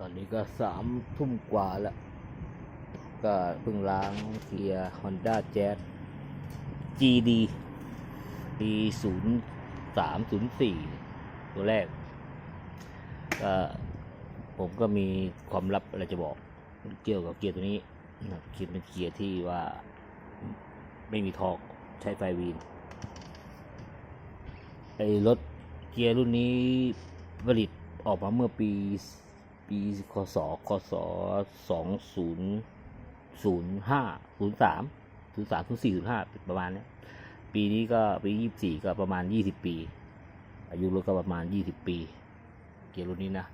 ตอนนี้ก็สามทุ่มกว่าแล้ว ก็เพิ่งล้างเกียร์ Honda Jazz GD ปีศูนย์สามศูนย์สี่ตัวแรก ก็ผมก็มีความลับอะไรจะบอกเกี่ยวกับเกียร์ตัวนี้นะเกียร์เป็นเกียร์ที่ว่าไม่มีทอกใช้ไฟวีนไอรถเกียร์รุ่นนี้ผลิตออกมาเมื่อปี ปีคศคศสองศูนย์ศูนย์ห้าศูนย์สามศูนย์สามศูนย์สี่ศูนย์ห้าประมาณเนี้ยปีนี้ก็ปียี่สิบสี่ก็ประมาณยี่สิบปี อายุรถก็ประมาณยี่สิบปี เกียร์รุ่นนี้นะ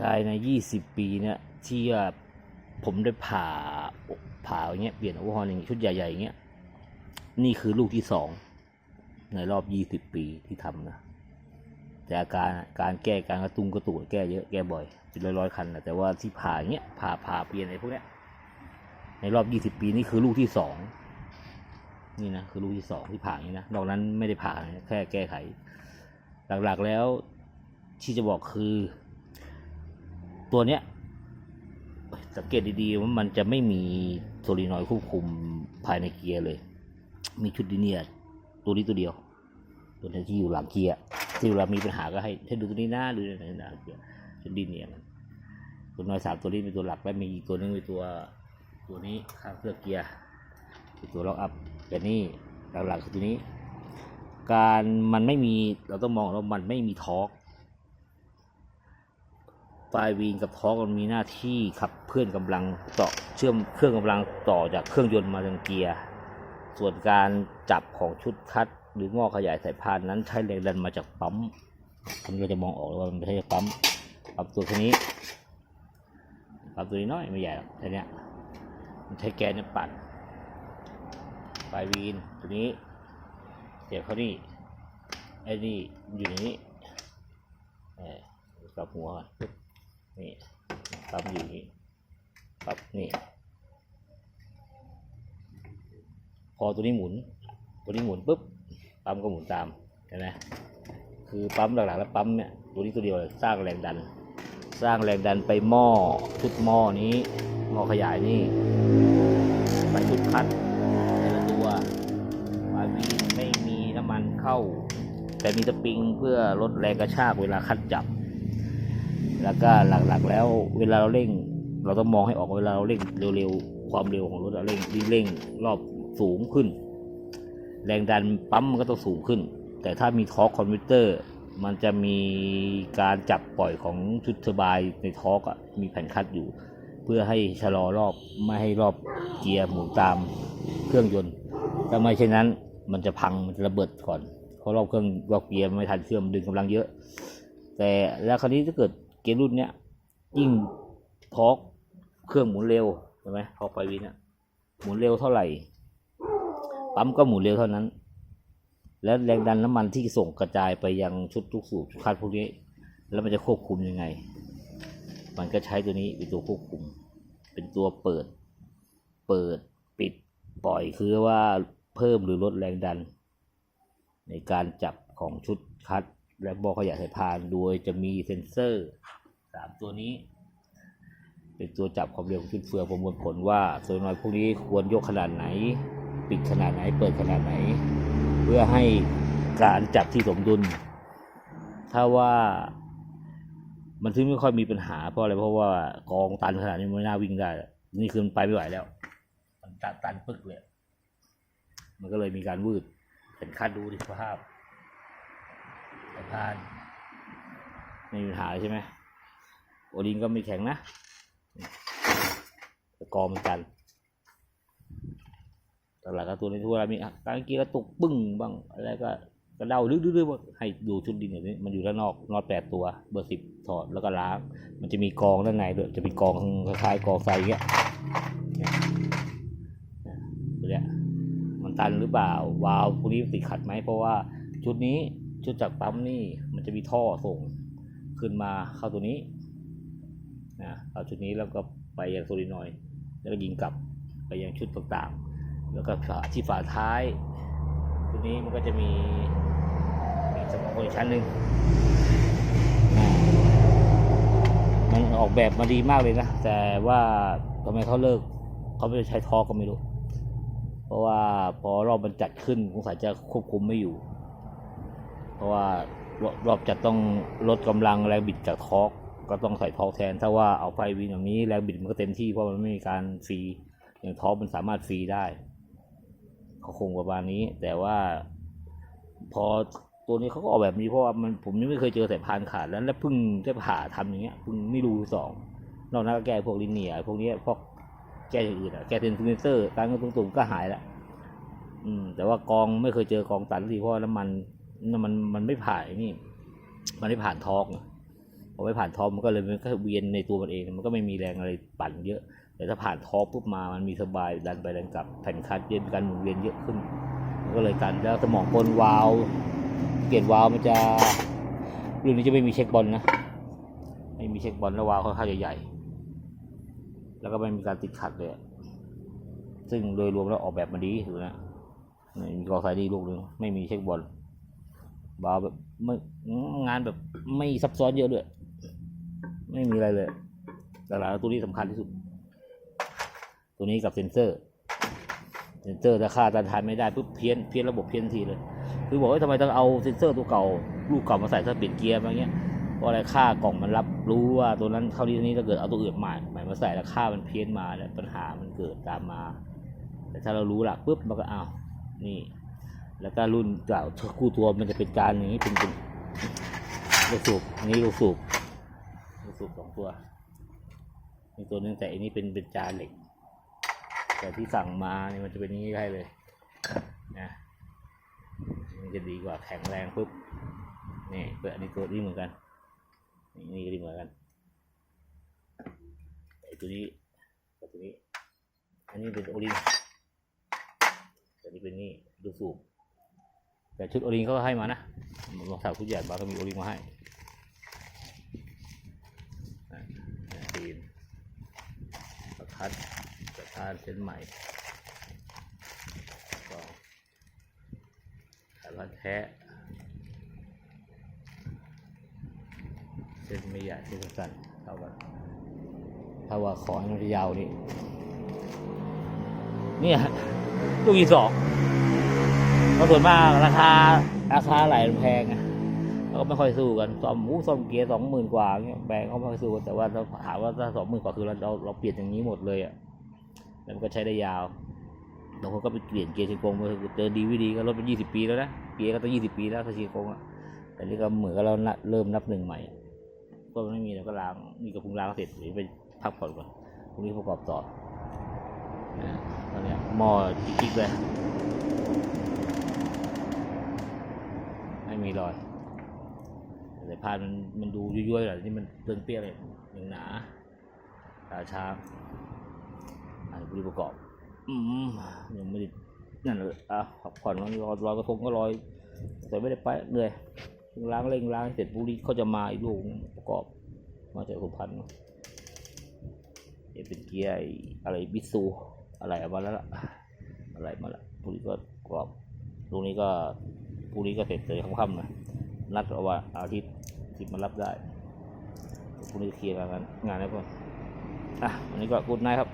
ภายในยี่สิบปีเนี่ยที่ผมได้ผ่าผ่าอย่างเงี้ยเปลี่ยนอุปกรณ์อย่างงี้ชุดใหญ่ๆอย่างเงี้ยนี่คือลูกที่สองในรอบยี่สิบปีที่ทำนะ แต่อาการการแก้การกระตุงกระตุกแก้เยอะแก้บ่อยเป็นร้อยร้อยๆคันนะแต่ว่าที่ผ่าเงี้ยผ่าผ่าเปลี่ยนอะไรพวกเนี้ยในรอบยี่สิบปีนี่คือลูกที่สองนี่นะคือลูกที่สองที่ผ่าอย่างนี้นะนอกนั้นไม่ได้ผ่าแค่แก้ไข หลักๆแล้วที่จะบอกคือ ตัวเนี้ยสังเกตดีๆว่ามันจะไม่มีโซลินอยควบคุมภายในเกียร์เลย มีชุดดิเนียตัวนี้ตัวเดียว ตัวนี้ที่อยู่หลังเกียร์ ที่เวลามีปัญหาก็ให้ให้ดูตัวนี้นะดูตัวนี้นะเกียร์ชุดดิเนี่ยมันตัวน้อยสามตัวนี้เป็นตัวหลักและมีอีกตัวนึงเป็นตัวตัวนี้ข้างเครื่องเกียร์คือตัวล็อกอัพแต่นี่หลักๆคือตัวนี้ การมันไม่มีเราต้องมองว่ามันไม่มีทอร์กไฟวีนกับทอร์กมันมีหน้าที่ขับเคลื่อนกำลังต่อเชื่อมเครื่องกำลังต่อจากเครื่องยนต์มายังเกียร์ส่วนการจับของชุดคัด หรือหม้อขยายสายพานนั้นใช้แรงดันมาจากปั๊มคุณก็จะมองออกแล้วว่ามันไม่ใช่ปั๊มปรับตัวแค่นี้ปรับตัวนี้น้อยไม่ใหญ่หรอกแค่เนี้ยมันใช้แกนเนี่ยปัดปลายวีนตัวนี้เสียบเข้านี่ไอ้นี่อยู่ในนี้เออกลับหัวนปึ๊บนี่ปั๊มอยู่นี่ปรับนี่พอตัวนี้หมุน ตัวนี้หมุนปุ๊บ ปั๊มก็หมุนตามเห็นไหมคือปั๊มหลักๆแล้วปั๊มเนี่ยตัวนี้ตัวเดียวเลยสร้างแรงดัน สร้างแรงดันไปหม้อชุดหม้อนี้หม้อขยายนี่ไปชุดคัดแต่ละตัววาวีไม่มีน้ำมันเข้า แต่มีสปริงเพื่อลดแรงกระชากเวลาคัดจับ แล้วก็หลักๆแล้วเวลาเราเร่ง เราต้องมองให้ออกเวลาเราเร่งเร็วๆความเร็วของรถเราเร่งยิ่เร่งรอบสูงขึ้น แรงดันปั๊มมันก็ต้องสูงขึ้น แต่ถ้ามีทอร์คคอมพิวเตอร์ มันจะมีการจับปล่อยของชุดเทอร์บน์ในทอร์กอะมีแผ่นคัดอยู่ เพื่อให้ชะลอรอบไม่ให้รอบเกียร์หมุนตามเครื่องยนต์ถ้าไม่เช่นนั้นมันจะพังมันจะระเบิดก่อนเพราะรอบเครื่องรอบเกียร์ไม่ทันเครื่องมันดึงกำลังเยอะ แต่แล้วคราวนี้ถ้าเกิดเกียร์รุ่นเนี้ยยิ่งทอร์กเครื่องหมุนเร็วใช่ไหมทอร์กไฟวินอะหมุนเร็วเท่าไหร่ ปั๊มก็หมุนเร็วเท่านั้น แล้วแรงดันน้ำมันที่ส่งกระจายไปยังชุดทุกสูบคันพวกนี้ แล้วมันจะควบคุมยังไง มันก็ใช้ตัวนี้เป็นตัวควบคุม เป็นตัวเปิด เปิดปิดปล่อยคือว่าเพิ่มหรือลดแรงดัน ในการจับของชุดคัดและบอขยายสายพานโดยจะมีเซ็นเซอร์สามตัวนี้ เป็นตัวจับความเร็วของชุดเฟืองประมวลผลว่าโซลนอยพวกนี้ควรยกขนาดไหน ปิดขนาดไหน เปิดขนาดไหน เพื่อให้การจับที่สมดุล ถ้าว่ามันถึงไม่ค่อยมีปัญหาเพราะอะไรเพราะว่ากองตันขนาดนี้มันไม่น่าวิ่งได้ นี่คือมันไปไม่ไหวแล้ว มันตันตันปึ๊กเลยมันก็เลยมีการวืดเห็นคัดดูดิสภาพสายพานไม่มีปัญหาใช่ไหมโอดินก็ไม่แข็งนะแต่กองมันกัน ต่หลักๆตัวในทั่วรามีการกีกระตุกปึ้งบ้างอะไรก็กระเด้าดื้อๆว่าให้ดูชุดดินอย่างนี้มันอยู่ด้านนอกนอกแปดตัวเบอร์สิบถอดแล้วก็ล้าง มันจะมีกองด้านในด้วยจะเป็นกองคล้ายๆกองทรายอย่างเงี้ยเนี่ยมันตันหรือเปล่าวาล์วพวกนี้ติดขัดไหมเพราะว่าชุดนี้ชุดจากปั๊มนี่มันจะมีท่อส่งขึ้นมาเข้าตัวนี้นะเอาชุดนี้แล้วก็ไปยังโซลินอยแล้วก็ยิงกลับไปยังชุดต่างๆ แล้วก็ฝาที่ฝาท้ายตัวนี้มันก็จะมีมีสมองอีกชั้นหนึ่งอ่าออกแบบมาดีมากเลยนะ แต่ว่าทำไมเขาเลิกเขาไม่ได้ใช้ทอร์กก็ไม่รู้ เพราะว่าพอรอบมันจัดขึ้นสงสัยจะควบคุมไม่อยู่ เพราะว่ารอบรอบจะต้องลดกำลังแรงบิดจากทอกก็ต้องใส่ทอร์กแทน ถ้าว่าเอาไฟวินแบบนี้แรงบิดมันก็เต็มที่เพราะมันไม่มีการฟรีอย่างทอร์กมันสามารถฟรีได้ เขาคงประมาณนี้ แต่ว่าพอตัวนี้เขาก็ออกแบบนี้เพราะว่ามันผมยังไม่เคยเจอสายพานขาดแล้วแล้วเพิ่งจะผ่าทำอย่างเงี้ยเพิ่งไม่รู้สองนอกนั้นก็แก้พวกลิเนียพวกนี้พวกแก้อย่างอื่นอะแก้เทนเซอร์การกระตุ้นตุ่มก็หายแล้วอืม แต่ว่ากองไม่เคยเจอกองตันทีเพราะน้ำมันน้ำมันมันไม่ผ่านนี่ มันไม่ผ่านทองพอไม่ผ่านทอกมันก็เลยมันก็เวียนในตัวมันเอง มันก็ไม่มีแรงอะไรปั่นเยอะ แต่ถ้าผ่านทอกปุ๊บมามันมีสบายดันไปดันกลับแผ่นคัดเย็นการหมุนเวียนเยอะขึ้น ก็เลยกันแล้วสมองบนวาล์วเกตวาล์วมันจะรุ่นนี้จะไม่มีเช็คบอลนะไม่มีเช็คบอลแล้ววาล์วค่อนข้างใหญ่ๆแล้วก็ไม่มีการติดขัดเลยซึ่งโดยรวมแล้วออกแบบมาดีถือนะมีกอไซดีลูกหนึงไม่มีเช็คบอลวาล์วแบบไม่งานแบบไม่ซับซ้อนเยอะด้วย ไม่มีอะไรเลยแต่ละตัวนี้สำคัญที่สุด ตัวนี้กับเซนเซอร์เซนเซอร์ถ้าค่าต้านทานไม่ได้ปุ๊บเพี้ยนเพี้ยนระบบเพี้ยนทีเลย คือบอกว่าทำไมต้องเอาเซนเซอร์ตัวเก่าลูกเก่ามาใส่ถ้าเปลี่ยนเกียร์มาเงี้ยเพราะอะไรค่ากล่องมันรับรู้ว่าตัวนั้นเท่านี้เท่านี้ถ้าเกิดเอาตัวอื่นใหม่ใหม่มาใส่แล้วค่ามันเพี้ยนมาแล้วปัญหามันเกิดตามมา แต่ถ้าเรารู้หลักปุ๊บมันก็อ้าวนี่ แล้วก็รุ่นเก่าคู่ตัวมันจะเป็นการอย่างนี้เป็นเป็นลูกสูบอันนี้ลูกสูบลูกสูบสองตัวมีตัวนึงแต่อันนี้เป็นเป็นจานเหล็ก แต่ที่สั่งมาเนี่ยมันจะเป็นอย่างนี้ได้เลยนะมันจะดีกว่าแข็งแรงปุ๊บนี่เปิดอันนี้ตัวนี้เหมือนกันนี่นี่ก็ดีเหมือนกันไอ้ตัวนี้กับตัวนี้ อันนี้เป็นโอลิงแต่นี่เป็นนี่ดูสูบแต่ชุดโอลิงเขาให้มานะรองเท้าชุดใหญ่บาร์ก็มีโอลิงมาให้ดีนประคัด สะพานเส้นใหม่ก็สายพันธุ์แท้เส้นไม่ใหญ่เส้นสั้นเท่ากันถ้าว่าขอให้มันยาวนี่เนี่ยลูกอีสองเพระส่วนมากราคาราคาไหลมันแพงไงเราก็ไม่ค่อยสู้กันซ่อมหมูซ่อมเกียร์สองหมื่นกว่าเงี้ยแบงก์เขาไม่ค่อยสู้กันแต่ว่าเราถามว่าถ้าสองหมื่นกว่าคือเราเราเราเปลี่ยนอย่างนี้หมดเลยอะ แล้วมันก็ใช้ได้ยาวบางคนก็ไปเปลี่ยนเกียร์ชิงกงมาเจอดีวิดีก็ลดไปยี่สิบปีแล้วนะเกียร์ก็ต้องยี่สิบปีแล้วถ้าชิงกงอะแต่นี่ก็เหมือนกับเราเริ่มนับหนึ่งใหม่ก็ไม่มีแล้วก็ล้างนี่ก็เพิ่งล้างเสร็จเดี๋ยวไปพักผ่อนก่อนพรุ่งนี้ประกอบต่อนะตอนเนี้ยหม้อจิ๊กๆเลยไม่มีรอยแต่พานมันมันดูยุ่ยๆแหละนี่มันเปลืองเปรี้ยวเลยอย่างหนาตาช้าง อ่าบริประกอบ อืมยังไม่ได้นั่นเลยอะพักผ่อนวันรอรอกระทงก็รอยแต่ไม่ได้ไปเหนื่อยล้างเร่งล้างเสร็จบุรีเขาจะมาอีกลูกประกอบ มาจากสุพรรณเอ๋เป็นเกียร์อะไรบิซูอะไรมาแล้วล่ะอะไรมาละบุรีก็ประกอบลูกนี้ก็บุรีก็เสร็จเลยค่ำๆนะนัดเอาว่าอาทิตย์ทิตย์มารับได้พรุ่งนี้เคลียร์งานงานแล้วก็อะวันนี้ก็กูดไนท์ครับ